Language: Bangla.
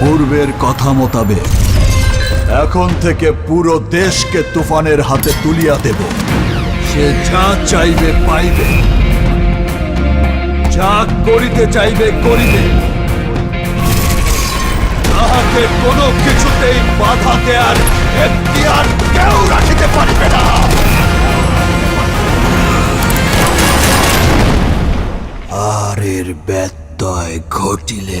পূর্বের কথা মোতাবেক, এখন থেকে পুরো দেশকে তুফানের হাতে তুলিয়া দেব। সে যা চাইবে পাইবে। যা করিতে চাইবে করিবে। তাহাকে কোনো কিছুতেই বাধা দেয়ার এখতিয়ার কেউ রাখিতে পারিবে না। আর এর ব্যত্যয় ঘটিলে